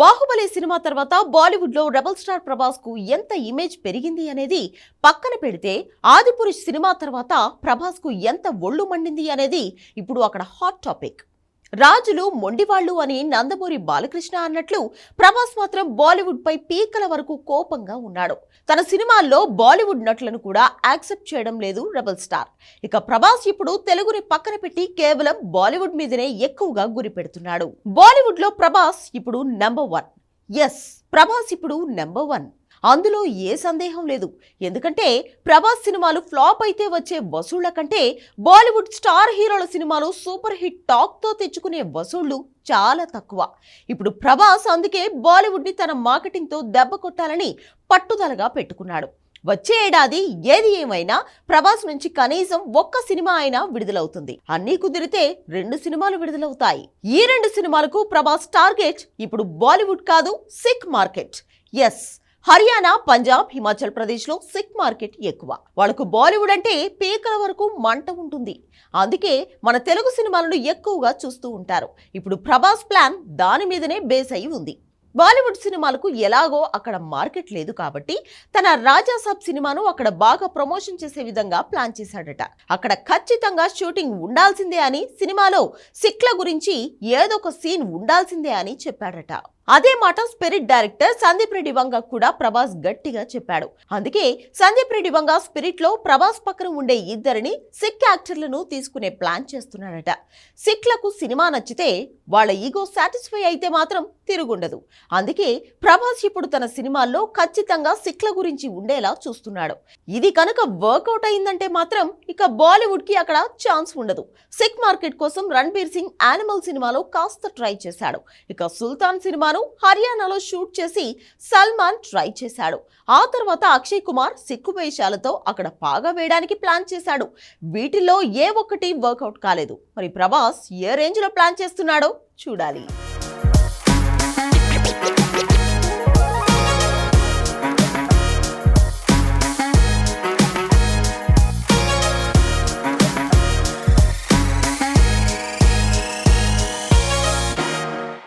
Baahubali cinema తర్వాత బాలీవుడ్లో rebel star ప్రభాస్కు ఎంత ఇమేజ్ పెరిగింది అనేది పక్కన పెడితే ఆదిపురుష్ సినిమా తర్వాత ప్రభాస్కు ఎంత ఒళ్ళు మండింది అనేది ఇప్పుడు అక్కడ హాట్ టాపిక్. రాజులు మొండివాళ్ళు అని నందమూరి బాలకృష్ణ అన్నట్లు ప్రభాస్ మాత్రం బాలీవుడ్ పై పీకల వరకు కోపంగా ఉన్నాడు. తన సినిమాల్లో బాలీవుడ్ నటులను కూడా యాక్సెప్ట్ చేయడం లేదు రెబల్ స్టార్. ఇక ప్రభాస్ ఇప్పుడు తెలుగుని పక్కన పెట్టి కేవలం బాలీవుడ్ మీదనే ఎక్కువగా గురి పెడుతున్నాడు. బాలీవుడ్లో ప్రభాస్ ఇప్పుడు నెంబర్ వన్. ఎస్ ప్రభాస్ ఇప్పుడు నెంబర్ వన్ అందులో ఏ సందేహం లేదు. ఎందుకంటే ప్రభాస్ సినిమాలు ఫ్లాప్ అయితే వచ్చే వసూళ్ళ కంటే బాలీవుడ్ స్టార్ హీరోల సినిమాలు సూపర్ హిట్ టాక్తో తెచ్చుకునే వసూళ్ళు చాలా తక్కువ. ఇప్పుడు ప్రభాస్ అందుకే బాలీవుడ్ని తన మార్కెటింగ్తో దెబ్బ కొట్టాలని పట్టుదలగా పెట్టుకున్నాడు. వచ్చే ఏడాది ఏది ఏమైనా ప్రభాస్ నుంచి కనీసం ఒక్క సినిమా అయినా విడుదలవుతుంది. అన్నీ కుదిరితే రెండు సినిమాలు విడుదలవుతాయి. ఈ రెండు సినిమాలకు ప్రభాస్ టార్గెట్ ఇప్పుడు బాలీవుడ్ కాదు Sikh market. Yes Haryana Punjab Himachal ప్రదేశ్లో సిక్ మార్కెట్ ఎక్కువ. వాళ్ళకు బాలీవుడ్ అంటే పీకల వరకు మంట ఉంటుంది. అందుకే మన తెలుగు సినిమాలను ఎక్కువగా చూస్తూ ఉంటారు. ఇప్పుడు ప్రభాస్ ప్లాన్ దాని మీదనే బేస్ అయి ఉంది. బాలీవుడ్ సినిమాలకు ఎలాగో అక్కడ మార్కెట్ లేదు కాబట్టి తన రాజా సాబ్ సినిమాను అక్కడ బాగా ప్రమోషన్ చేసే విధంగా ప్లాన్ చేశాడట. అక్కడ ఖచ్చితంగా షూటింగ్ ఉండాల్సిందే అని సినిమాలో సిక్ల గురించి ఏదో ఒక సీన్ ఉండాల్సిందే అని చెప్పాడట. అదే మాట స్పిరిట్ డైరెక్టర్ సందీప్ రెడ్డి వంగ కూడా ప్రభాస్ గట్టిగా చెప్పాడు. అందుకే సందీప్ రెడ్డి వంగ స్పిరిట్లో ప్రభాస్ పక్కన ఉండే ఇద్దరిని సిక్ యాక్టర్లను తీసుకునే ప్లాన్ చేస్తున్నాడట. సిక్లకు సినిమా నచ్చితే వాళ్ళ ఈగో సాటిస్ఫై అయితే మాత్రం తిరుగుండదు. అందుకే ప్రభాస్ ఇప్పుడు తన సినిమాల్లో ఖచ్చితంగా సిక్ల గురించి ఉండేలా చూస్తున్నాడు. ఇది కనుక వర్కౌట్ అయిందంటే మాత్రం ఇక బాలీవుడ్కి అక్కడ ఛాన్స్ ఉండదు. సిక్ మార్కెట్ కోసం రణ్బీర్ సింగ్ యానిమల్ సినిమాలో కాస్త ట్రై చేశాడు. ఇక సుల్తాన్ సినిమా సినిమాను హర్యానాలో షూట్ చేసి సల్మాన్ ట్రై చేశాడు. ఆ తర్వాత అక్షయ్ కుమార్ సిక్కు వేషాలతో అక్కడ పాగా వేయడానికి ప్లాన్ చేశాడు. వీటిల్లో ఏ ఒక్కటి వర్కౌట్ కాలేదు. మరి ప్రభాస్ ఏ రేంజ్లో ప్లాన్ చేస్తున్నాడో చూడాలి.